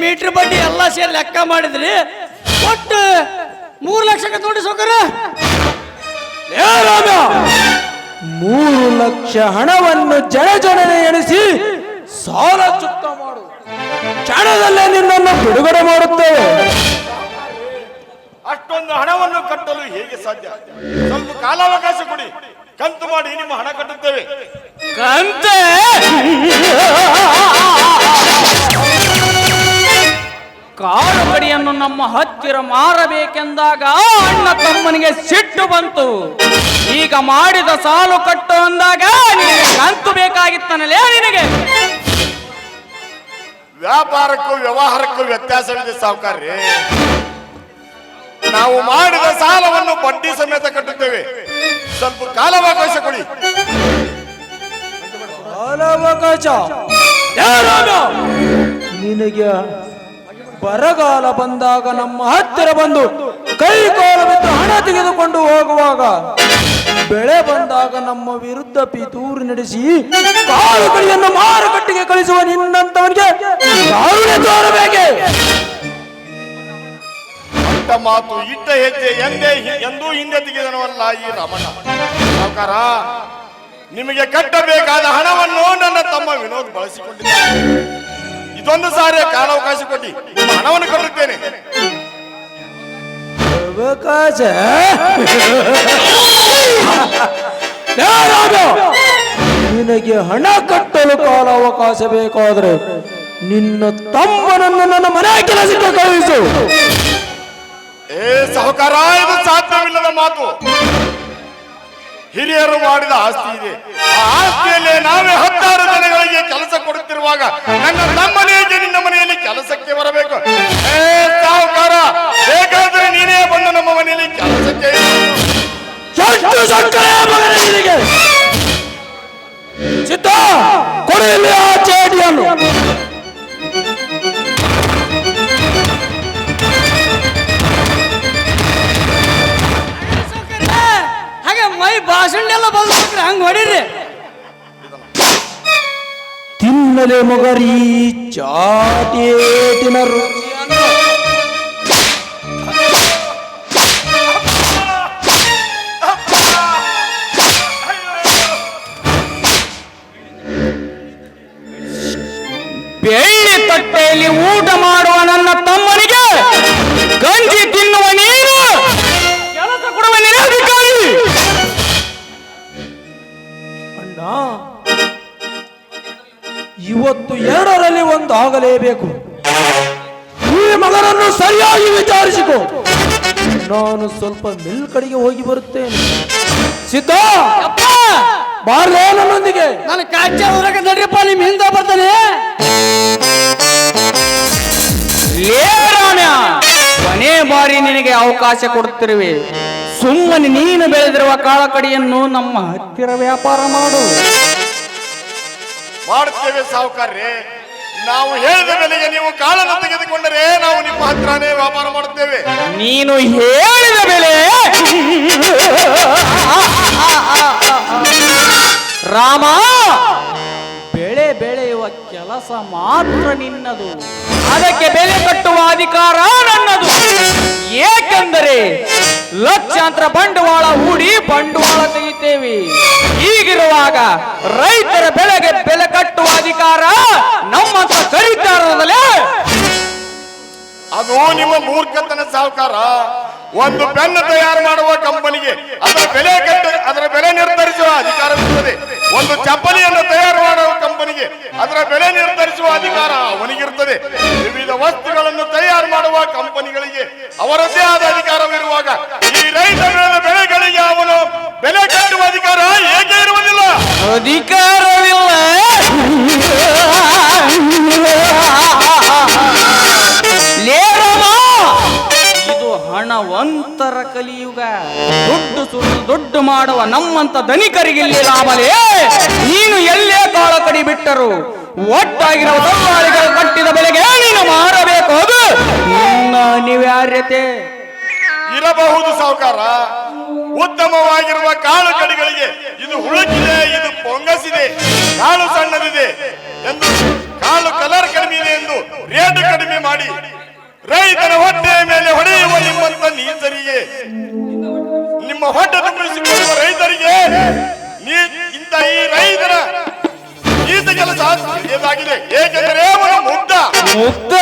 Metre ಬಡ್ಡಿ ಎಲ್ಲ ಸೇರಿ ಲೆಕ್ಕ ಮಾಡಿದ್ರಿ. ಒಟ್ಟು ಮೂರು ಲಕ್ಷಕ್ಕೆ ನೋಡಿ ಸೌಕರ್ಯ? ಏ ರಾಮ ಮೂರು ಲಕ್ಷ ಹಣವನ್ನು ಜನ ಜನನೆ ಎಣಿಸಿ ಸಾಲ ಚುಕ್ತ ಮಾಡು. ಕ್ಷಣದಲ್ಲೇ ನಿನ್ನನ್ನು ಬಿಡುಗಡೆ ಮಾಡುತ್ತೇವೆ. ಅಷ್ಟೊಂದು ಹಣವನ್ನು ಕಟ್ಟಲು ಹೇಗೆ ಸಾಧ್ಯ? ಸ್ವಲ್ಪ ಕಾಲಾವಕಾಶ ಕೊಡಿ. ಕಂತು ಮಾಡಿ ನಿಮ್ಮ ಹಣ ಕಟ್ಟುತ್ತೇವೆ. ಕಂತೆ? ಕಾಳು ಕಡಿಯನ್ನು ನಮ್ಮ ಹತ್ತಿರ ಮಾರಬೇಕೆಂದಾಗ ಅಣ್ಣ ತಮ್ಮನಿಗೆ ಸಿಟ್ಟು ಬಂತು. ಈಗ ಮಾಡಿದ ಸಾಲು ಕಟ್ಟು ಅಂದಾಗ ನಿನಗೆ ಕಂತು ಬೇಕಾಗಿತ್ತನಲೇ ನಿನಗೆ. ವ್ಯಾಪಾರಕ್ಕೂ ವ್ಯವಹಾರಕ್ಕೂ ವ್ಯತ್ಯಾಸವಿದೆ ಸಾವುಕಾರ್ರಿ. ನಾವು ಮಾಡಿದ ಸಾಲವನ್ನು ಬಡ್ಡಿ ಸಮೇತ ಕಟ್ಟುತ್ತೇವೆ. ಸ್ವಲ್ಪ ಕಾಲಾವಕಾಶ ಕೊಡಿ. ಕಾಲಾವಕಾಶ? ನಿನಗೆ ಬರಗಾಲ ಬಂದಾಗ ನಮ್ಮ ಹತ್ತಿರ ಬಂದು ಕೈ ಕಾಲು ಬಿದ್ದು ಹಣ ತೆಗೆದುಕೊಂಡು ಹೋಗುವಾಗ ಬೆಳೆ ಬಂದಾಗ ನಮ್ಮ ವಿರುದ್ಧ ಪಿತೂರು ನಡೆಸಿ ಕಾಳುಗಳಿಯನ್ನು ಮಾರುಕಟ್ಟೆಗೆ ಕಳಿಸುವ ನಿನ್ನಂತವನಿಗೆ ತೋರಬೇಕೆ ಅಂತ ಮಾತು ಇಟ್ಟ ಹೆಜ್ಜೆ ಎಂದೇ ಎಂದೂ ಹಿಂದೆ ತೆಗೆದನವಲ್ಲ ಈ ರಮಣ. ಸಾವುಕಾರ, ನಿಮಗೆ ಕಟ್ಟಬೇಕಾದ ಹಣವನ್ನು ನನ್ನ ತಮ್ಮ ವಿನೋದ್ ಬಳಸಿಕೊಂಡಿದ್ದಾನೆ. ಇದೊಂದು ಸಾರಿ ಕಾಲಾವಕಾಶ ಕೊಡಿ. ನಿಮ್ಮ ಹಣವನ್ನು ಕೊಡುತ್ತೇನೆ ಅವಕಾಶ? ನಿನಗೆ ಹಣ ಕಟ್ಟಲು ಕಾಲಾವಕಾಶ ಬೇಕಾದ್ರೆ ನಿನ್ನ ತಮ್ಮನನ್ನು ನನ್ನ ಮನೆ ಕೆಲಸಕ್ಕೆ ಕಳುಹಿಸು. ಏ ಸಹಕಾರ ಇದು ಸಾಧ್ಯವಿಲ್ಲದ ಮಾತು. ಹಿರಿಯರು ಮಾಡಿದ ಆಸ್ತಿ ಇದೆ. ಆ ಆಸ್ತಿಯಲ್ಲಿ ನಾವೇ ಹತ್ತಾರು ಜನಗಳಿಗೆ ಕೆಲಸ ಕೊಡುತ್ತಿರುವಾಗ ನನ್ನ ನಮ್ಮನೇ ನಿನ್ನ ಮನೆಯಲ್ಲಿ ಕೆಲಸಕ್ಕೆ ಬರಬೇಕು. ಏ ಸಾಹುಕಾರ ಬೇಕಾದ್ರೆ ನೀನೇ ಬಂದು ನಮ್ಮ ಮನೆಯಲ್ಲಿ ಕೆಲಸಕ್ಕೆ ಸಿದ್ಧ, ಕೊಡು ತಿನ್ನಲೆ ಮೊಗರಿ ಚಾಟೇಟಿನ ಇವತ್ತು ಎರಡರಲ್ಲಿ ಒಂದು ಆಗಲೇಬೇಕು. ಈ ಮಗನನ್ನು ಸರಿಯಾಗಿ ವಿಚಾರಿಸಿಕೊ. ನಾನು ಸ್ವಲ್ಪ ಮಿಲ್ ಕಡೆಗೆ ಹೋಗಿ ಬರುತ್ತೇನೆ. ಸಿದ್ಧ! ಬಾರ್ಲೇ ನನ್ನೊಂದಿಗೆ. ನಾನು ಕಾಚ ಊರಾಗ ನಿಮ್ ಹಿಂದೆ ಬರ್ತಾನೆ. ಕೊನೆ ಬಾರಿ ನಿನಗೆ ಅವಕಾಶ ಕೊಡುತ್ತಿರುವೆ ಸುಮ್ಮನೆ ನೀನು ಬೆಳೆದಿರುವ ಕಾಳಕಡಿಯನ್ನು ನಮ್ಮ ಹತ್ತಿರ ವ್ಯಾಪಾರ ಮಾಡು. ಮಾಡುತ್ತೇವೆ ಸಾಹುಕಾರ್ರೆ ನಾವು ಹೇಳಿದ ಬೆಲೆಗೆ ನೀವು ಕಾಳನ್ನು ತೆಗೆದುಕೊಂಡರೆ ನಾವು ನಿಮ್ಮ ಹತ್ರನೇ ವ್ಯಾಪಾರ ಮಾಡುತ್ತೇವೆ. ನೀನು ಹೇಳಿದ ಬೆಲೆ ರಾಮ, ಬೆಳೆ ಬೆಳೆಯುವ ಕೆಲಸ ಮಾತ್ರ ನಿನ್ನದು. ಅದಕ್ಕೆ ಬೆಲೆ ಕಟ್ಟುವ ಅಧಿಕಾರ ನನ್ನದು. ಏಕೆಂದರೆ ಲಕ್ಷಾಂತರ ಬಂಡವಾಳ ಹೂಡಿ ಬಂಡವಾಳ ತೆಗಿತೇವೆ. ಹೀಗಿರುವಾಗ ರೈತರ ಬೆಳೆಗೆ ಬೆಲೆ ಕಟ್ಟುವ ಅಧಿಕಾರ ನಮ್ಮಂತ ಕರೀತಾರದಲ್ಲೇ ಅದು ನಿಮ್ಮ ಮೂರ್ಖತನ ಸಾಹುಕಾರ ಒಂದು ಪೆನ್ ತಯಾರು ಮಾಡುವ ಕಂಪನಿಗೆ ಅದರ ಬೆಲೆ ಕಟ್ಟ, ಅದರ ಬೆಲೆ ನಿರ್ಧರಿಸುವ ಅಧಿಕಾರವಿರುತ್ತದೆ ಒಂದು ಚಪ್ಪಲಿಯನ್ನು ತಯಾರು ಮಾಡುವ ಕಂಪನಿಗೆ ಅದರ ಬೆಲೆ ನಿರ್ಧರಿಸುವ ಅಧಿಕಾರ ಅವನಿಗಿರುತ್ತದೆ. ವಿವಿಧ ವಸ್ತುಗಳನ್ನು ತಯಾರು ಮಾಡುವ ಕಂಪನಿಗಳಿಗೆ ಅವರದೇ ಆದ ಅಧಿಕಾರವಿರುವಾಗ ಈ ರೈತ ಬೆಳೆದ ಬೆಳೆಗಳಿಗೆ ಅವನು ಬೆಲೆ ಕಟ್ಟುವ ಅಧಿಕಾರ ಏಕೆ ಇರುವುದಿಲ್ಲ? ಅಧಿಕಾರವಿಲ್ಲ. ಹಣವಂತರ ಕಲಿಯುಗ. ದುಡ್ಡು ಸುಡು ದುಡ್ಡು ಮಾಡುವ ನಮ್ಮಂತ ಧನಿಕರಿಗಿಲ್ಲಿ ಲಾಭಲೇ ನೀನು ಎಲ್ಲೇ ಕಾಳ ಕಡಿ ಬಿಟ್ಟರು ಒಟ್ಟಾಗಿರುವ ದಲ್ಲಾಳಿಗಳು ಕಟ್ಟಿದ ಬೆಲೆಗೆ ನೀನು ಮಾರಬೇಕು. ಅದು ನಿನ್ನ ಅನಿವಾರ್ಯತೆ. ಇರಬಹುದು ಸಾವುಕಾರ. ಉತ್ತಮವಾಗಿರುವ ಕಾಳು ಕಡಿಗಳಿಗೆ ಇದು ಹುಳುಕಿದೆ, ಇದು ಪೊಂಗಸಿದೆ, ಕಾಳು ಸಣ್ಣದಿದೆ ಎಂದು ಕಾಳು ಕಲರ್ ಕಡಿಮೆ ಇದೆ ಎಂದು ರೇಟ್ ಕಡಿಮೆ ಮಾಡಿ ರೈತನ ಹೊಟ್ಟೆಯ ಮೇಲೆ ಹೊಡೆಯುವ ನಿಮ್ಮಂತ ನೀತರಿಗೆ ನಿಮ್ಮ ಹೊಟ್ಟೆ ತುಂಬಿಸಿಕೊಳ್ಳುವ ರೈತರಿಗೆ, ನೀ ಇಂತ ಈ ರೈತರ ನೀತ ಕೆಲಸ ಇದಾಗಿದೆ ಏಕೆಂದರೆ ಅವನು ಮುಗ್ಧ. ಮುಗ್ಧ.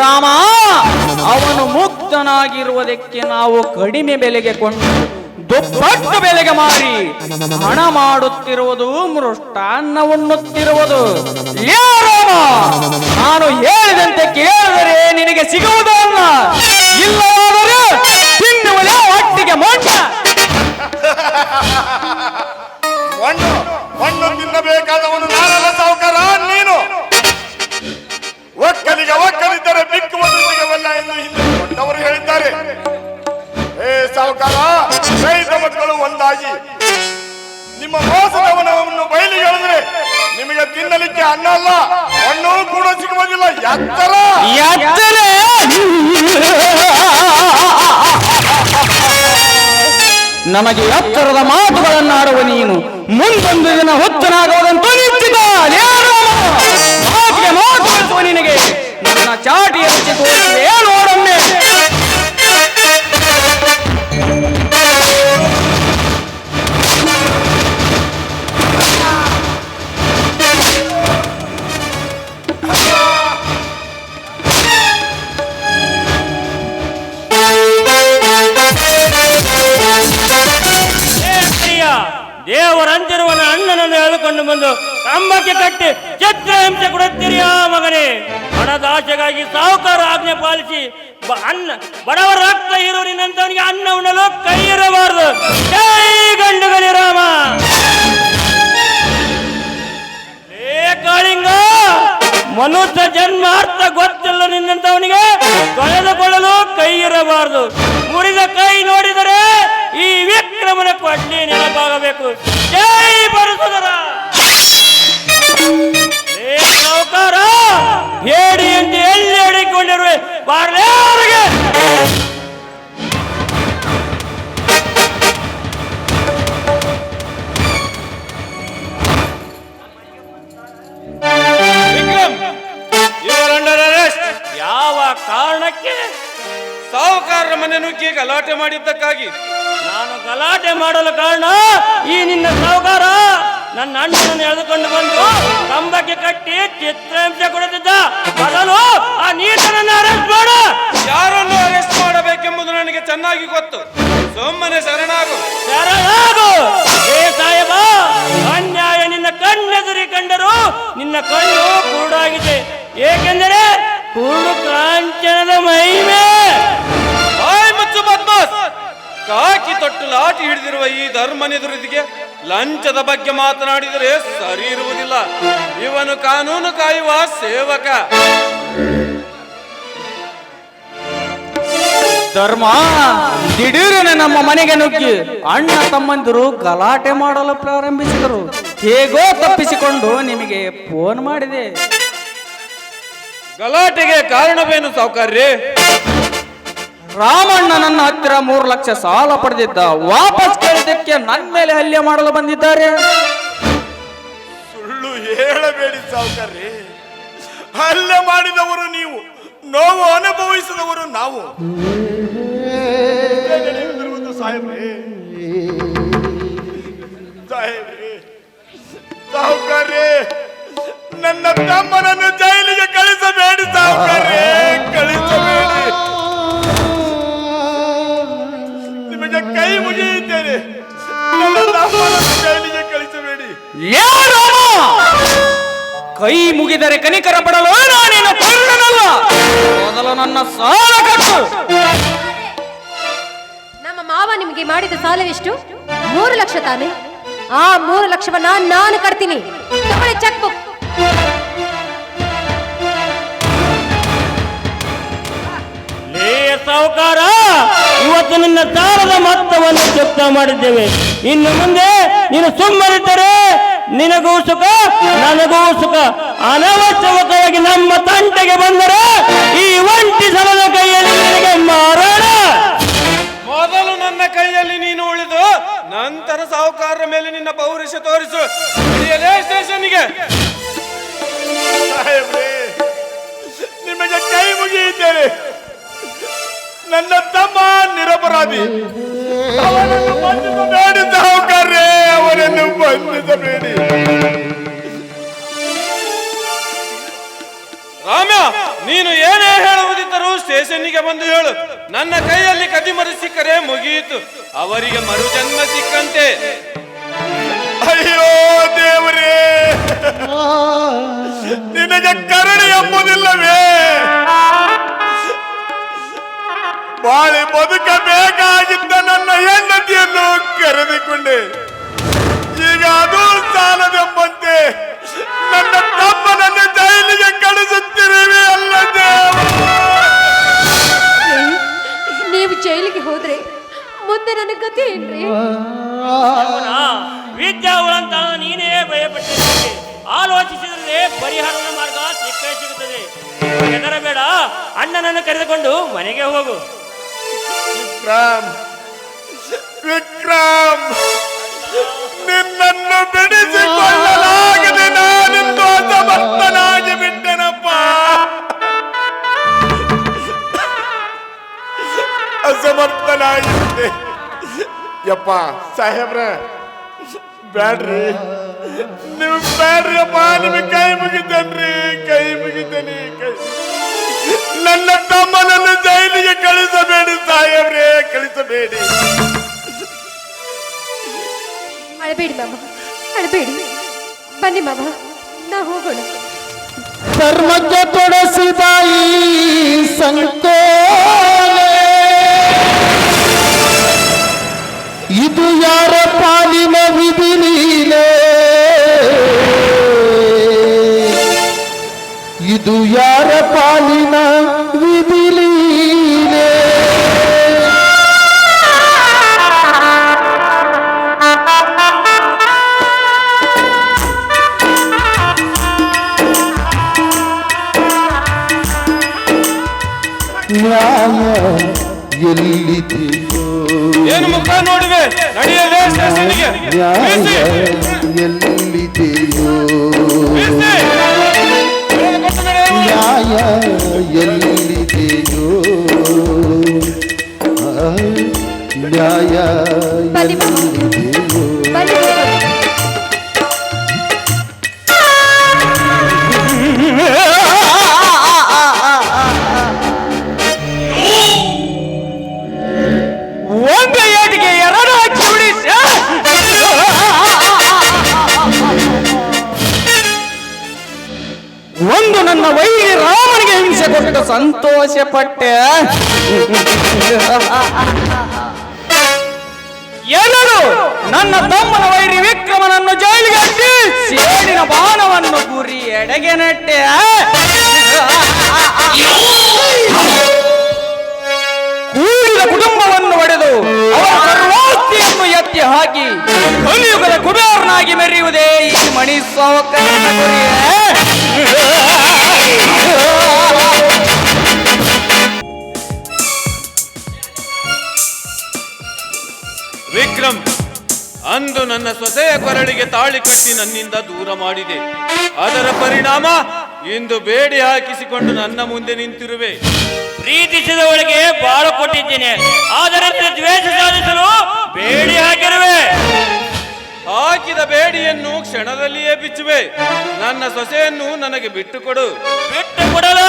ರಾಮ, ಅವನು ಮುಕ್ತನಾಗಿರುವುದಕ್ಕೆ ನಾವು ಕಡಿಮೆ ಬೆಲೆಗೆ ಕೊಂಡು ದುಪ್ಪಟ್ಟು ಬೆಲೆಗೆ ಮಾರಿ ಹಣ ಮಾಡುತ್ತಿರುವುದು, ಮೃಷ್ಟಾನ್ನ ಉಣ್ಣುತ್ತಿರುವುದು. ನಾನು ಹೇಳಿದಂತೆ ಕೇಳಿದರೆ ನಿನಗೆ ಸಿಗುವುದಲ್ಲ ಇಲ್ಲವಾದರೆ ತಿನ್ನುವುದೇ ಒಟ್ಟಿಗೆ ಮೋಟ ಮಣ್ಣು ತಿನ್ನಬೇಕಾದವನು ನಾನಲ್ಲ ಸಾವುಕಾರ, ನೀನು. ಒಕ್ಕಲಿಗ ಒಕ್ಕಲಿದ್ದರೆ ಬಿಕ್ಕುವ ಸಿಗವಲ್ಲ ಎಂದು ಹಿಂದೆ ದೊಡ್ಡವರು ಹೇಳಿದ್ದಾರೆ. ಏ ಸಾವುಕಾರ ರೈತ ಮಕ್ಕಳು ಒಂದಾಗಿ. ನಿಮ್ಮ ಮೋಸದವನವನ್ನು ಬಯಲಿಗೆ ಹೇಳಿದ್ರೆ ನಿಮಗೆ ತಿನ್ನಲಿಕ್ಕೆ ಅನ್ನ ಅಲ್ಲ, ಹಣ್ಣು ಕೂಡ ಸಿಗುವುದಿಲ್ಲ. ಎತ್ತರ! ಎತ್ತರೆ! ನಮಗೆ ಎತ್ತರದ ಮಾತುಗಳನ್ನು ಆಡುವ ನೀನು. ಮುಂದೊಂದು ದಿನ ಹುಚ್ಚನಾಗುವುದಂತೂ ನಿನ್ನ ಕಣ್ಣು ಕುರುಡಾಗಿದೆ ಏಕೆಂದರೆ ಕುರುಡು ಕಾಂಚನದ ಮಹಿಮೆ. ಆಯ್ ಮುಚ್ಚು ಬದ್ಮಾಸ್. ಕಾಕಿ ತೊಟ್ಟು ಲಾಟಿ ಹಿಡಿದಿರುವ ಈ ಧರ್ಮನೆದುರಿದಿಗೆ ಲಂಚದ ಬಗ್ಗೆ ಮಾತನಾಡಿದರೆ ಸರಿ ಇರುವುದಿಲ್ಲ. ಇವನು ಕಾನೂನು ಕಾಯುವ ಸೇವಕ. ಧರ್ಮ ದಿಢೀರನೆ ನಮ್ಮ ಮನೆಗೆ ನುಗ್ಗಿ ಅಣ್ಣ ತಮ್ಮಂದಿರು ಗಲಾಟೆ ಮಾಡಲು ಪ್ರಾರಂಭಿಸಿದರು. ಹೇಗೋ ತಪ್ಪಿಸಿಕೊಂಡು ನಿಮಗೆ ಫೋನ್ ಮಾಡಿದೆ ಗಲಾಟೆಗೆ ಕಾರಣವೇನು ಸಾವುಕಾರ್ರಿ ರಾಮಣ್ಣ ನನ್ನ ಹತ್ತಿರ ಮೂರು ಲಕ್ಷ ಸಾಲ ಪಡೆದಿದ್ದ ವಾಪಸ್ ಕೇಳಿದ್ದಕ್ಕೆ ನನ್ನ ಮೇಲೆ ಹಲ್ಲೆ ಮಾಡಲು ಬಂದಿದ್ದಾರೆ ಸುಳ್ಳು ಹೇಳಬೇಡಿ ಸಾವುಕಾರ್ರಿ ಹಲ್ಲೆ ಮಾಡಿದವರು ನೀವು ನೋವು ಅನುಭವಿಸಿದವರು ನಾವು ಸಾಹೇಬ್ರೆ ತಮ್ಮನನ್ನು ಜೈಲಿಗೆ ಕಳಿಸಬೇಡಿ ಸಾವುಕಾರ್ರಿ ಕಳಿಸಬೇಡಿ. ನಿಮಗೆ ಕೈ ಮುಗಿಯುತ್ತೇನೆ. ನನ್ನ ತಮ್ಮನನ್ನು ಜೈಲಿಗೆ ಕಳಿಸಬೇಡಿ. ಯಾರು ಕೈ ಮುಗಿದರೆ ಕನಿಕರ ಪಡಲು ನಾನೇನು ಕಳ್ಳನಲ್ಲ ಮೊದಲು ನನ್ನ ಸಾಲ ಕಟ್ಟು. ನಮ್ಮ ಮಾವ ನಿಮಗೆ ಮಾಡಿದ ಸಾಲವೆಷ್ಟು? ಮೂರು ಲಕ್ಷ ತಾನೆ. ಆ ಮೂರು ಲಕ್ಷವನ್ನ ನಾನು ಕಟ್ತೀನಿ. ತಗೊಳ್ಳಿ ಚೆಕ್ ಬುಕ್ ಲೇ ಸಾಹುಕಾರ ಇವತ್ತು ನಿನ್ನ ಸಾಲದ ಮೊತ್ತವನ್ನು ಚುಕ್ತ ಮಾಡಿದ್ದೇವೆ. ಇನ್ನು ಮುಂದೆ ನೀನು ಸುಮ್ಮನಿದ್ದರೆ ನಿನಗೂ ಸುಖ ನನಗೂ ಸುಖ. ಅನವಶ್ಯಕವಾಗಿ ನಮ್ಮ ತಂಟೆಗೆ ಬಂದರೆ ಈ ಒಂಟಿ ಸಲದ ಕೈಯಲ್ಲಿ ನಿನಗೆ ಮಾರಾಣ. ಮೊದಲು ನನ್ನ ಕೈಯಲ್ಲಿ ನೀನು ಉಳಿದು ನಂತರ ಸಾಹುಕಾರರ ಮೇಲೆ ನಿನ್ನ ಪೌರುಷ ತೋರಿಸು. ಸ್ಟೇಷನ್ಗೆ ಸಾಹೇಬ್ರೇ ನಿಮಗೆ ಕೈ ಮುಗಿಯುತ್ತೇನೆ. ನನ್ನ ತಮ್ಮ ನಿರಪರಾಧಿ. ಅವನನ್ನು ಬಂಧಿಸಬೇಡಿ ಸಾಹುಕಾರ್ರೆ ಅವನನ್ನು ಬಂಧಿಸಬೇಡಿ ರಾಮ್ಯ ನೀನು ಏನೇ ಹೇಳುವುದಿದ್ದರೂ ಸ್ಟೇಷನ್ನಿಗೆ ಬಂದು ಹೇಳು. ನನ್ನ ಕೈಯಲ್ಲಿ ಕದಿಮರು ಸಿಕ್ಕರೆ ಮುಗಿಯಿತು. ಅವರಿಗೆ ಮರುಜನ್ಮ ಸಿಕ್ಕಂತೆ. ಅಯ್ಯೋ ದೇವರೇ ನಿನಗೆ ಕರುಣೆ ಎಂಬುದಿಲ್ಲವೇ? ಬಾಳಿ ಬದುಕಬೇಕಾಗಿದ್ದ ನನ್ನ ಹೆಂಡತಿಯನ್ನು ಕರೆದುಕೊಂಡೆ. ಈಗ ಅದು ಸಾಲದೆಂಬಂತೆ. ನನ್ನ ತಮ್ಮನನ್ನು ಜೈಲಿಗೆ ಕಳಿಸುತ್ತಿರುವೆ ಅಲ್ಲ ದೇವ. ನೀವು ಜೈಲಿಗೆ ಹೋದ್ರೆ ಮುಂದೆ ನನ್ನ ಗತಿ ಏನ್ರಿ? ವಿದ್ಯಾವುಳಂತ ನೀನೇ ಭಯಪಟ್ಟಿದ್ದೀರಿ ಆಲೋಚಿಸಿದರೆ ಪರಿಹಾರದ ಮಾರ್ಗ ಸಿಕ್ಕೇ ಸಿಗುತ್ತದೆ. ಹೆದರಬೇಡ ಅಣ್ಣನನ್ನು ಕರೆದುಕೊಂಡು ಮನೆಗೆ ಹೋಗು. ವಿಕ್ರಮ್ ವಿಕ್ರಮ್ ನಿನ್ನನ್ನು ಬಿಡಿಸಿಕೊಳ್ಳಲಾಗದೆ ನಾನಿಂದು ಅಸಮರ್ಥನಾಗಿ ಬಿಟ್ಟೆನಪ್ಪ. ಅಸಮರ್ಥನಾಗಿ ಬಿಟ್ಟೆ. ಯಪ್ಪ, ಸಾಹೇಬ್ರ, ಬ್ಯಾಡ್ರಿ. ನೀವು ಬ್ಯಾಡ್ರಿ ಅಪ್ಪ, ನಿಮಗೆ ಕೈ ಮುಗಿತೇನ್ರಿ, ಕೈ ಮುಗಿತೇನೆ, ಕೈ ನನ್ನ ತಮ್ಮನನ್ನು ಜೈಲಿಗೆ ಕಳಿಸಬೇಡಿ ಸಾಹೇಬ್ರೇ ಕಳಿಸಬೇಡಿ. ಅಳಬೇಡಿ ಮಾಮ ಅಳಬೇಡಿ. ಬನ್ನಿ ಮಾಮ ನಾ ಹೋಗೋಣ. ಧರ್ಮಕ್ಕೆ ತೊಡಸಿದ ಈ ಸಂಕೋಲೆ. ಇದು ಯಾರ ಪಾಲಿನ ವಿಧಿ ಇದು ಯಾರ ಪಾಲಿನ ನ್ಯಾಯ ಎಲ್ಲಿದೆಯೋ ಏನು ಮುಖ ನೋಡಿವೆ ನಡೆಯಲೇ ಸ್ಟೇಷನ್ಗೆ ನ್ಯಾಯ. ಎಲ್ಲಿದೆಯೋ ನ್ಯಾಯ ಎಲ್ಲಿದೆಯೋ ನ್ಯಾಯ ಪಟ್ಟೆ ಎಲ್ಲರೂ ನನ್ನ ತಮ್ಮನ ವೈರಿ ವಿಕ್ರಮನನ್ನು ಜೈಲಿಗೆ ಹಾಕಿ ಸೇಡಿನ ಬಾಣವನ್ನು ಗುರಿ ಎಡೆಗೆ ನೆಟ್ಟೆ. ಕೂಡಿದ ಕುಟುಂಬವನ್ನು ಒಡೆದು ಸರ್ವಾಸ್ತಿಯನ್ನು ಎತ್ತಿ ಹಾಕಿ ಕಲಿಯುಗದ ಕುಬೇರನಾಗಿ ಮೆರೆಯುವುದೇ ಈ ಮಣಿ ಸಾವಕರನ ವಿಕ್ರಮ್ ಅಂದು ನನ್ನ ಸೊಸೆಯ ಕೊರಳಿಗೆ ತಾಳಿ ಕಟ್ಟಿ ನನ್ನಿಂದ ದೂರ ಮಾಡಿದೆ. ಅದರ ಪರಿಣಾಮ ಇಂದು ಬೇಡಿ ಹಾಕಿಸಿಕೊಂಡು ನನ್ನ ಮುಂದೆ ನಿಂತಿರುವೆ. ಪ್ರೀತಿಸಿದವಳಿಗೆ ಬಾಳು ಕೊಟ್ಟಿದ್ದೇನೆ. ಆದರೆ ದ್ವೇಷ ಸಾಧಿಸಲು ಬೇಡಿ ಹಾಕಿರುವೆ. ಹಾಕಿದ ಬೇಡಿಯನ್ನು ಕ್ಷಣದಲ್ಲಿಯೇ ಬಿಚ್ಚುವೆ. ನನ್ನ ಸೊಸೆಯನ್ನು ನನಗೆ ಬಿಟ್ಟು ಕೊಡು. ಬಿಟ್ಟು ಕೊಡಲು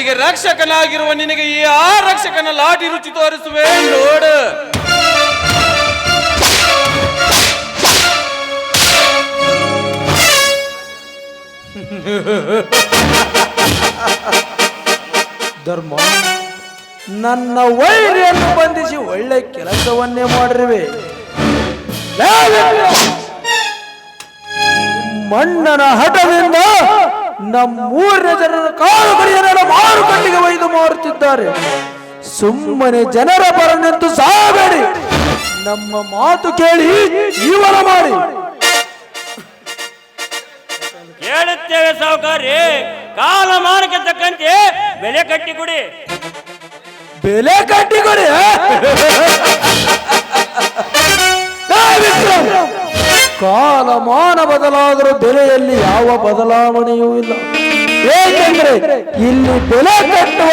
ಅವಳಿಗೆ ರಕ್ಷಕನಾಗಿರುವ ನಿನಗೆ ಈ ಆ ರಕ್ಷಕನ ಲಾಟಿ ರುಚಿ ತೋರಿಸುವೆ ನೋಡು. ಧರ್ಮ, ನನ್ನ ವೈರಿಯನ್ನು ಬಂಧಿಸಿ ಒಳ್ಳೆ ಕೆಲಸವನ್ನೇ ಮಾಡಿರುವೆ. ಮಣ್ಣನ ಹಠದಿಂದ ನಮ್ಮೂರಿನ ಜನರ ಕಾಲು ಕಡಿಯನ್ನ ಮಾರುಕಟ್ಟೆಗೆ ಒಯ್ದು ಮಾರುತ್ತಿದ್ದಾರೆ ಸುಮ್ಮನೆ ಜನರ ಪರ ನಿಂತು ಸಾಗಬೇಡಿ ನಮ್ಮ ಮಾತು ಕೇಳಿ ಜೀವನ ಮಾಡಿ ಹೇಳುತ್ತೇವೆ ಸಾವುಕಾರಿ ಕಾಲಮಾನಕ್ಕೆ ತಕ್ಕಂತೆ ಬೆಲೆ ಕಟ್ಟಿ ಕೊಡಿ ಬೆಲೆ ಕಟ್ಟಿ ಕೊಡಿ! ಕಾಲಮಾನ ಬದಲಾದರೂ ಬೆಲೆಯಲ್ಲಿ ಯಾವ ಬದಲಾವಣೆಯೂ ಇಲ್ಲ. ಏಕೆಂದ್ರೆ ಇಲ್ಲಿ ಬೆಲೆ ಕಟ್ಟುವ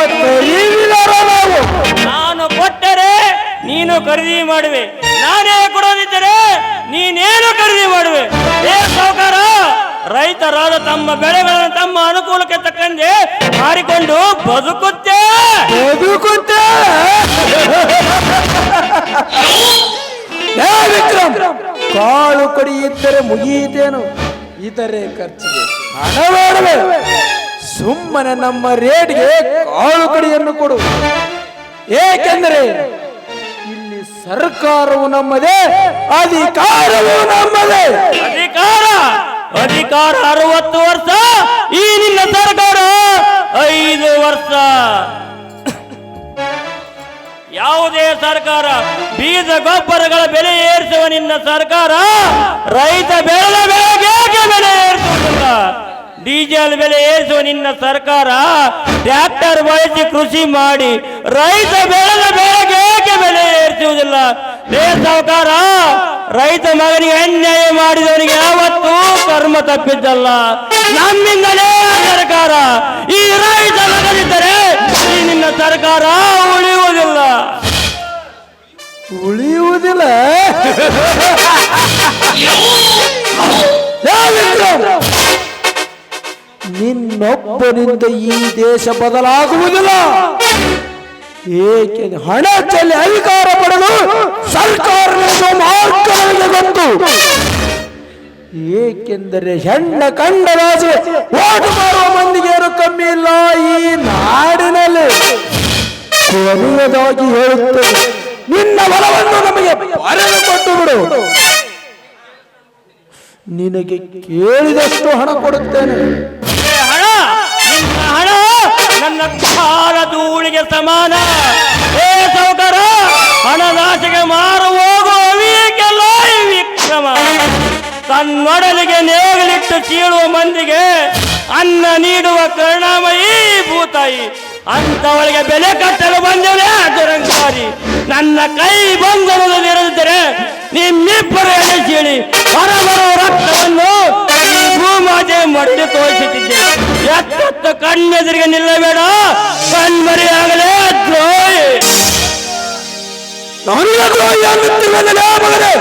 ನಾವು. ನಾನು ಕೊಟ್ಟರೆ ನೀನು ಖರೀದಿ ಮಾಡುವೆ. ನಾನೇ ಕೊಡೋದಿದ್ದರೆ ನೀನೇನು ಖರೀದಿ ಮಾಡುವೆ? ಏ ಸಾವುಕಾರ ರೈತರಾದ ತಮ್ಮ ಬೆಳೆಗಳನ್ನು ತಮ್ಮ ಅನುಕೂಲಕ್ಕೆ ತಕ್ಕಂತೆ ಮಾರಿಕೊಂಡು ಬದುಕುತ್ತೆ. ಬದುಕುತ್ತೆ. ವಿಕ್ರಮ್ ಕಾಳು ಕಡಿ ಇದ್ದರೆ ಮುಗಿಯಿತೇನು? ಇತರೆ ಖರ್ಚಿಗೆ ಹಣ ಬೇಡವೇ ಸುಮ್ಮನೆ ನಮ್ಮ ರೇಟ್ಗೆ ಕಾಳು ಕಡಿಯನ್ನು ಕೊಡು. ಏಕೆಂದರೆ ಇಲ್ಲಿ ಸರ್ಕಾರವು ನಮ್ಮದೇ, ಅಧಿಕಾರವು ನಮ್ಮದೇ. ಅಧಿಕಾರ ಅಧಿಕಾರ ಅರವತ್ತು ವರ್ಷ, ಈ ನಿನ್ನ ಸರ್ಕಾರ ಐದು ವರ್ಷ. ಯಾವುದೇ ಸರ್ಕಾರ, ಬೀಜ ಗೊಬ್ಬರಗಳ ಬೆಲೆ ಏರಿಸುವ ನಿನ್ನ ಸರ್ಕಾರ, ರೈತ ಬೆಳೆದ ಬೆಳೆಗೆ ಬೆಲೆ ಏರಿಸುವುದಿಲ್ಲ ಡೀಸೆಲ್ ಬೆಲೆ ಏರಿಸುವ ನಿನ್ನ ಸರ್ಕಾರ, ಟ್ರ್ಯಾಕ್ಟರ್ ಬಳಸಿ ಕೃಷಿ ಮಾಡಿ ರೈತ ಬೆಳೆದ ಬೆಳೆಗೆ ಬೆಲೆ ಏರಿಸುವುದಿಲ್ಲ? ಲೇ ಸರ್ಕಾರ ರೈತ ಮಗನಿಗೆ ಅನ್ಯಾಯ ಮಾಡಿದವನಿಗೆ ಯಾವತ್ತೂ ಕರ್ಮ ತಪ್ಪಿದ್ದಲ್ಲ. ನಮ್ಮಿಂದಲೇ ಸರ್ಕಾರ. ಈ ರೈತ ಮಗನಿದ್ದರೆ ನಿನ್ನ ಸರ್ಕಾರ ಉಳಿಯುವುದಿಲ್ಲ ಉಳಿಯುವುದಿಲ್ಲ! ನಿನ್ನೊಬ್ಬನಿಂದ ಈ ದೇಶ ಬದಲಾಗುವುದಿಲ್ಲ. ಏಕೆ ಹಣ ಚೆಲ್ಲಿ ಅಧಿಕಾರ ಪಡೆದು ಸರ್ಕಾರ ಮಾರ್ಗಗಳಿಗೆ ಬಂತು ಏಕೆಂದರೆ ಹೆಣ್ಣ ಕಂಡ ರಾಜೆ ಓಟು ಮಾಡುವ ಮಂದಿಗೆ ಕಮ್ಮಿ ಇಲ್ಲ ಈ ನಾಡಿನಲ್ಲಿ. ಕೊನೆಯದಾಗಿ ಹೇಳುತ್ತೇನೆ ನಿನ್ನ ಬಲವನ್ನು ನಮಗೆ ಬರೆದು ಕೊಟ್ಟು ಬಿಡು. ನಿನಗೆ ಕೇಳಿದಷ್ಟು ಹಣ ಕೊಡುತ್ತೇನೆ. ಹಣ? ಹಣ ನನ್ನ ಕಾಲ ಧೂಳಿಗೆ ಸಮಾನ. ಏ, ಸೌಕರ, ಹಣದಾಸೆಗೆ ಮಾರು ಹೋಗುವ ವಿಕ್ರಮ. ತನ್ನೊಡಲಿಗೆ ನೇಗಲಿಟ್ಟು ಚೀಳುವ ಮಂದಿಗೆ ಅನ್ನ ನೀಡುವ ಕರುಣಾಮಯಿ ಭೂತಾಯಿ. ಅಂತವಳಿಗೆ ಬೆಲೆ ಕಟ್ಟಲು ಬಂದವೇ ದುರಂಕಾರಿ ನನ್ನ ಕೈ ಬಂಧನದಲ್ಲಿರದಿದ್ದರೆ ನಿಮ್ಮಿಬ್ಬರು ಎಳೆ ಚೀಳಿ ಹೊರಬರುವ ರಕ್ತವನ್ನು ಈ ಭೂಮಾತೆ ಮಡಿದು ತೋರಿಸುತ್ತಿದ್ದೆ ಎತ್ತತ್ತು ಕಣ್ಣೆದುರಿಗೆ ನಿಲ್ಲಬೇಡ ಕಣ್ಮರಿಯಾಗಲೇ ದ್ರೋಹಿ ನನಗೆ ದ್ರೋಹಿ ಅನ್ನುತ್ತಿರುವಲ್ಲ ಮಗನೇ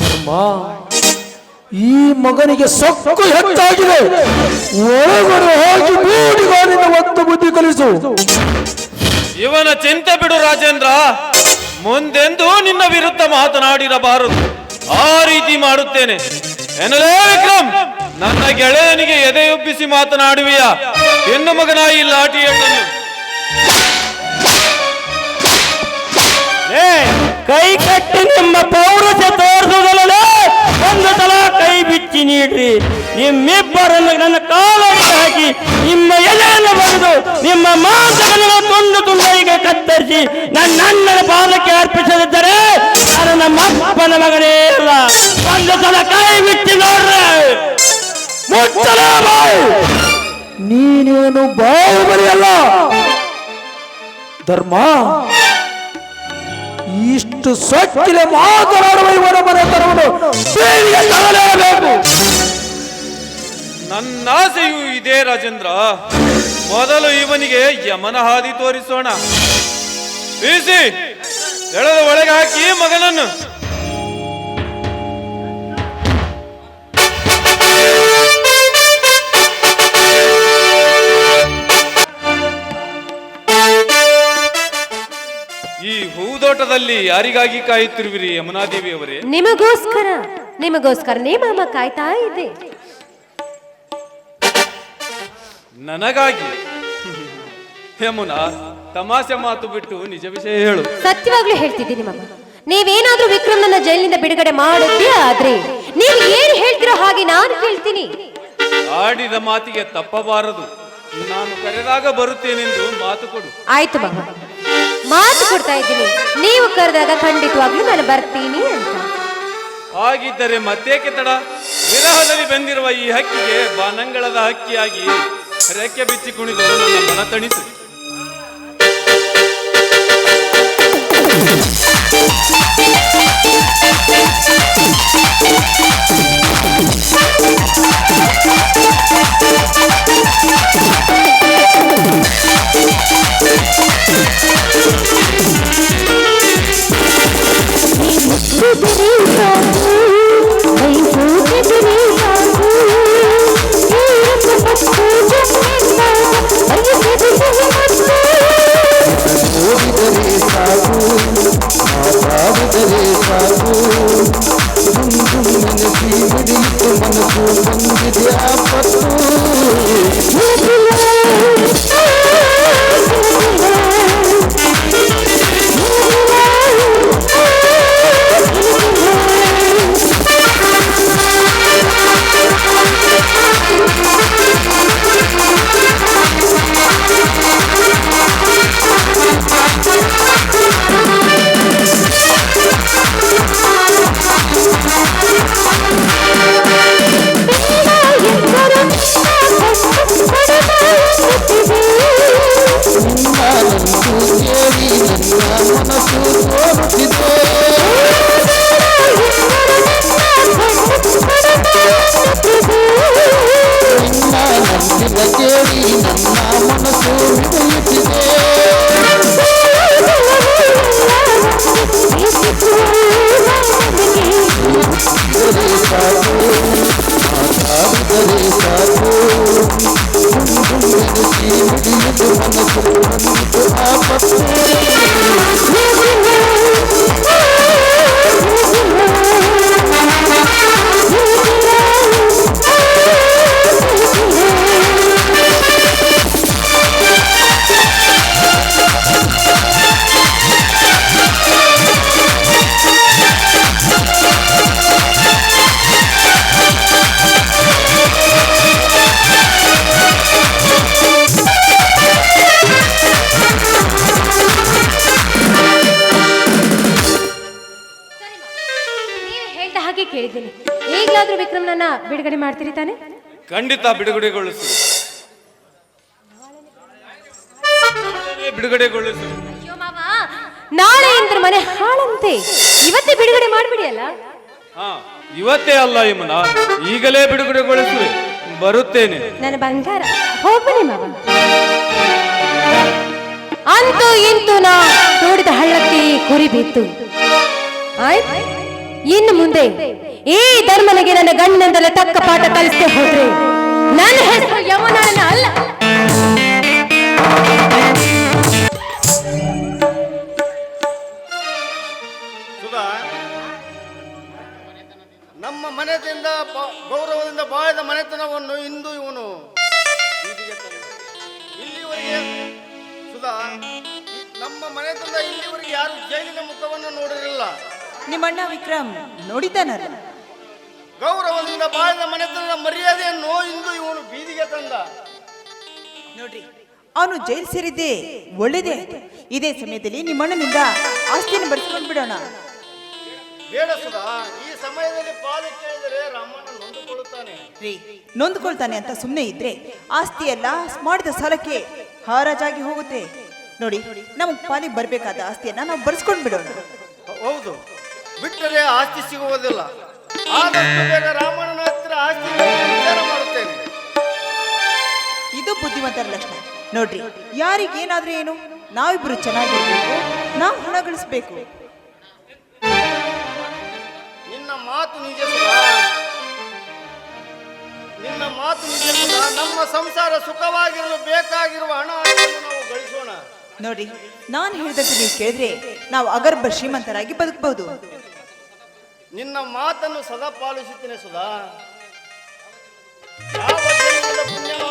ಧರ್ಮ ಈ ಮಗನಿಗೆ ಸೊಕ್ಕು ಹೆಚ್ಚಾಗಿದೆ ಒಳಗಡೆ ಹೋಗಿ ಮೂಡಿಗಾಲಿನ ಒಂದು ಬುದ್ಧಿ ಕಲಿಸು. ಇವನ ಚಿಂತೆ ಬಿಡು ರಾಜೇಂದ್ರ. ಮುಂದೆಂದೂ ನಿನ್ನ ವಿರುದ್ಧ ಮಾತನಾಡಿರಬಾರದು. ಆ ರೀತಿ ಮಾಡುತ್ತೇನೆ. ಎನ್ನಲೇ ವಿಕ್ರಮ್ ನನ್ನ ಗೆಳೆಯನಿಗೆ ಎದೆಯೊಬ್ಬಿಸಿ ಮಾತನಾಡುವಿಯಾ. ಹೆಣ್ಣು ಮಗನ ಈ ಲಾಠಿ ಹೆಣ್ಣನ್ನು ಏ ಕೈ ಕಟ್ಟಿ ನಿಮ್ಮ ಪೌರುಷ ತೋರಿಸುವುದಲ್ಲೇ ಒಂದು ಸಲ ಕೈ ನೀಡ್ರಿ. ನಿಮ್ಮಿಬ್ಬರನ್ನು ನನ್ನ ಕಾಲಕ್ಕೆ ಹಾಕಿ ನಿಮ್ಮ ಎಲೆಯನ್ನು ಬರೆದು ನಿಮ್ಮ ಮಾಂಸಗಳನ್ನು ತುಂಡು ತುಂಡಿಗೆ ಕತ್ತರಿಸಿ ನನ್ನ ಅಣ್ಣನ ಪಾದಕ್ಕೆ ಅರ್ಪಿಸದಿದ್ದರೆ ನಾನು ನಮ್ಮ ಅಪ್ಪನ ಮಗನೇ ಅಲ್ಲ. ಒಂದು ಸಲ ಕೈ ಬಿಟ್ಟು ನೋಡ್ರೆ. ನೀನೇನು ಬಾಹುಬಲಿಯಲ್ಲ ಧರ್ಮ. ಇಷ್ಟು ಸೊಕ್ಕಿಲೆ ಮಾತನಾಡುವ ಇವರ ಮನೆ ತರುವುದು ನನ್ನ ಆಸೆಯೂ ಇದೇ ರಾಜೇಂದ್ರ. ಮೊದಲು ಇವನಿಗೆ ಯಮನ ಹಾದಿ ತೋರಿಸೋಣ. ಬೀಸಿ ಎಳೆದ ಒಳಗೆ ಹಾಕಿ ಮಗನನ್ನು. ಈ ಹೂದೋಟದಲ್ಲಿ ಯಾರಿಗಾಗಿ ಕಾಯುತ್ತಿರುವಿರಿ ಯಮುನಾದೇವಿ ಅವರೇ ನಿಮಗೋಸ್ಕರ ನಿಮಗೋಸ್ಕರನೇ ಮಾಮ ಕಾಯ್ತಾ ಇದ್ದೆ ನನಗಾಗಿ. ಯಮುನಾ ತಮಾಷೆ ಮಾತು ಬಿಟ್ಟು ನಿಜ ವಿಷಯ ಹೇಳು. ಸತ್ಯವಾಗ್ಲೂ ಹೇಳ್ತಿದ್ದೀನಿ ಮಾಮ. ನೀವೇನಾದ್ರೂ ವಿಕ್ರಮ್ನನ್ನ ಜೈಲಿನಿಂದ ಬಿಡುಗಡೆ ಮಾಡುತ್ತೀಯಾ ಆದ್ರೆ? ನೀವು ಏನ್ ಹೇಳ್ತಿರೋ ಹಾಗೆ ನಾನು ಕೇಳ್ತೀನಿ ಆಡಿದ ಮಾತಿಗೆ ತಪ್ಪಬಾರದು. ನಾನು ಕರೆದಾಗ ಬರುತ್ತೇನೆಂದು ಮಾತು ಕೊಡು. ಆಯ್ತು ಮಗ ಮಾತು ಕೊಡ್ತಾ ಇದ್ದೀನಿ. ನೀವು ಕರೆದಾಗ ಖಂಡಿತವಾಗ್ಲೂ ನಾನು ಬರ್ತೀನಿ ಅಂತ. ಹಾಗಿದ್ದರೆ ಮತ್ತೇಕೆ ತಡ? ವಿರಹದಲ್ಲಿ ಬಂದಿರುವ ಈ ಹಕ್ಕಿಗೆ ಬಾನಂಗಳದ ಹಕ್ಕಿಯಾಗಿ. ರೆಕ್ಕೆ ಬಿಚ್ಚಿ ಕುಣಿದು ನನ್ನ ಮನ ತಣಿಸು. I'm gonna go to the ಮಾಡ್ತೀರಿ ತಾನೆ? ಖಂಡಿತ ಬಿಡುಗಡೆಗೊಳಿಸು. ಬಿಡುಗಡೆಗೊಳಿಸು. ಅಯ್ಯೋ ಮಾವ. ನಾಳೆ ಇಂದ್ರ ಮನೆ ಹಾಳಂತೆ. ಇವತ್ತೇ ಬಿಡುಗಡೆ ಮಾಡ್ಬಿಡಿ ಅಲ್ಲ ಹಾ ಇವತ್ತೇ ಅಲ್ಲ ಯಮುನಾ. ಈಗಲೇ ಬಿಡುಗಡೆಗೊಳಿಸುವೆ ಬರುತ್ತೇನೆ. ನನ್ನ ಬಂಗಾರ ಹೋಗ್ಬನ್ನಿ ಮಾವ. ಅಂತೂ ಇಂತೂ ನಾ ನೋಡಿದ ಹಳ್ಳಕ್ಕೆ ಕುರಿ ಬಿತ್ತು. ಆಯ್ತು ಇನ್ನು ಮುಂದೆ ಈ ಧರ್ಮನಿಗೆ ನನ್ನ ಗಂಡನಿಂದಲೇ ತಕ್ಕ ಪಾಠ ಕಲಿಸ್ತೇ ಹೋದ್ರೆ ನನ್ನ ಹೆಸರು ಯಮುನನ ಅಲ್ಲ. ಸುಧಾ ನಮ್ಮ ಮನೆಯಿಂದ ಬ- ಗೌರವದಿಂದ ಬಾಳಿದ ಮನೆತನವನ್ನು ಇಂದು ಇವನು. ಇಲ್ಲಿವರೆಗೆ ಸುಧಾ ನಮ್ಮ ಮನೆತನದ ಇಲ್ಲಿವರೆಗೆ ಯಾರು ಜೈಲಿನ ಮುಖವನ್ನು ನೋಡಿರಲಿಲ್ಲ. ನಿಮ್ಮಣ್ಣ ವಿಕ್ರಮ್ ನೋಡಿದ್ದಾನಲ್ಲ? ಗೌರವದಿಂದ ಬಾಳಿದ ಮನೆತನದ ಮರ್ಯಾದೆಯನ್ನು ಇಂದು ಇವನು ಬೀದಿಗೆ ತಂದ. ನೋಡ್ರಿ ಅವನು ಜೈಲ್ ಸೇರಿದ್ದೆ ಒಳ್ಳೇದೇ? ಇದೇ ಸಮಯದಲ್ಲಿ ನಿಮ್ಮಣ್ಣನಿಂದ ಆಸ್ತಿಯನ್ನು ಬರ್ಸ್ಕೊಂಡ್ ಬಿಡೋಣ. ಬೇಡ ಸುಧಾ ಈ ಸಮಯದಲ್ಲಿ ಪಾಲು ಕೇಳಿದರೆ ರಾಮಣ್ಣ ನೊಂದುಕೊಳ್ಳುತ್ತಾನೆ. ರೀ ನೊಂದ್ಕೊಳ್ತಾನೆ ಅಂತ ಸುಮ್ಮನೆ ಇದ್ರೆ ಆಸ್ತಿ ಎಲ್ಲ ಮಾಡಿದ ಸಾಲಕ್ಕೆ ಹಾರಾಜಾಗಿ ಹೋಗುತ್ತೆ. ನೋಡಿ ನಮಗೆ ಪಾಲಿಗೆ ಬರ್ಬೇಕಾದ ಆಸ್ತಿಯನ್ನ ನಾವು ಬರ್ಸ್ಕೊಂಡ್ಬಿಡೋಣ. ಹೌದು ಬಿಟ್ಟರೆ ಆಸ್ತಿ ಸಿಗುವುದಿಲ್ಲ. ಆದಷ್ಟು ಬೇಗ ರಾಮಣ್ಣನ ಹತ್ತಿರ ಆಸ್ತಿ ವಿಚಾರ ಮಾಡುತ್ತೇನೆ. ಇದು ಬುದ್ಧಿವಂತರ ಲಕ್ಷಣ. ನೋಡ್ರಿ ಯಾರಿಗೇನಾದ್ರೂ ಏನು ನಾವಿಬ್ರು ಚೆನ್ನಾಗಿರ್ಬೇಕು ನಾವು ಹಣ ಗಳಿಸ್ಬೇಕು. ನಿನ್ನ ಮಾತು ನಿಜ ಸುಧಾ. ನಿನ್ನ ಮಾತು ನಿಜ ಸುಧಾ. ನಮ್ಮ ಸಂಸಾರ ಸುಖವಾಗಿರಲು ಬೇಕಾಗಿರುವ ಹಣ ನಾವು ಗಳಿಸೋಣ. ನೋಡಿ ನಾನು ಹೇಳಿದಂತೆ ನೀವು ಕೇಳಿದ್ರೆ ನಾವು ಅಗರ್ಭ ಶ್ರೀಮಂತರಾಗಿ ಬದುಕಬಹುದು ನಿನ್ನ ಮಾತನ್ನು ಸದಾ ಪಾಲಿಸುತ್ತೇನೆ ಸುಧಾ.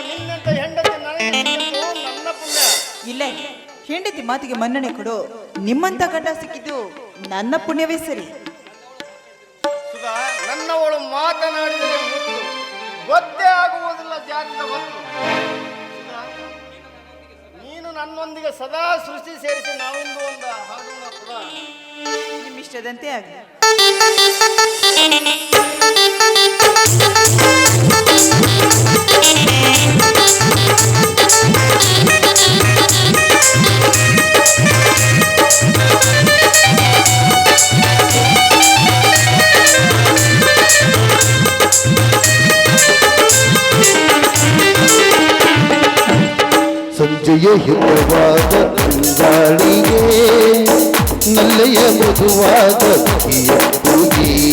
ನಿನ್ನಂತ ಹೆಂಡತಿ ನನಗೆ ಸಿಕ್ಕಿದ್ದು ನನ್ನ ಪುಣ್ಯ. ಇಲ್ಲ ಹೆಂಡತಿ ಮಾತಿಗೆ ಮನ್ನಣೆ ಕೊಡು. ನಿಮ್ಮಂತ ಗಂಡ ಸಿಕ್ಕಿದ್ದು ನನ್ನ ಪುಣ್ಯವೇ ಸರಿ. ಸುಧಾ ನನ್ನವಳು ಮಾತನಾಡಿದರೆ ಗೊತ್ತೇ ಆಗುವುದಿಲ್ಲ ಸುಧಾ, ನೀನು ನನ್ನೊಂದಿಗೆ ಸದಾ ಸೃಷ್ಟಿ ಸೇರಿಸಿ ನಾವೊಂದು ಒಂದು ಹಾಗೂ ನಿಮ್ಮಿಷ್ಟದಂತೆ ಆಗಲಿ ಸಂಜೆಯ ಹಿತವಾದ ಗಾಳಿಗೆ ನಲ್ಲೆಯ ಮೃದುವಾದ ಪೂಜೆ.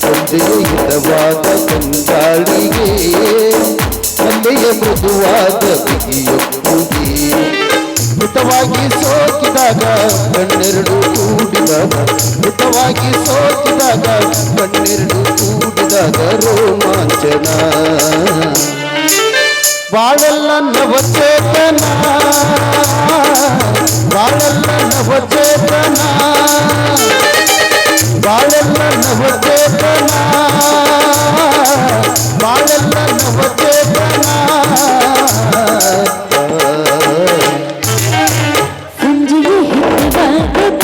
ಸಂಜೆಯ ಹಿತವಾದ ಕಂದಾಳಿಗೆ. ನಲ್ಲೆಯ ಮೃದುವಾದ ಬಿಗಿಯ ಪೂಜೆ. ಮೃತವಾಗಿ ಸೋಕಿದಾಗ ಕಣ್ಣೆರಡು ಕೂಡಿದಾಗ, ಮೃತವಾಗಿ ಸೋಕಿದಾಗ ಕಣ್ಣೆರಡು ಕೂಡಿದಾಗ ರೋಮಾಂಚನ. ಬಾಳೆಲ್ಲ ನವಚೇತನ ಬಾಳೆಲ್ಲ ನವಚೇತನ ಬಾಳೆಲ್ಲ ನವಚೇತನ ಬಾಳೆಲ್ಲ ನವಚೇತನ ಸಂಜೆಯ ಹಿತವಾದ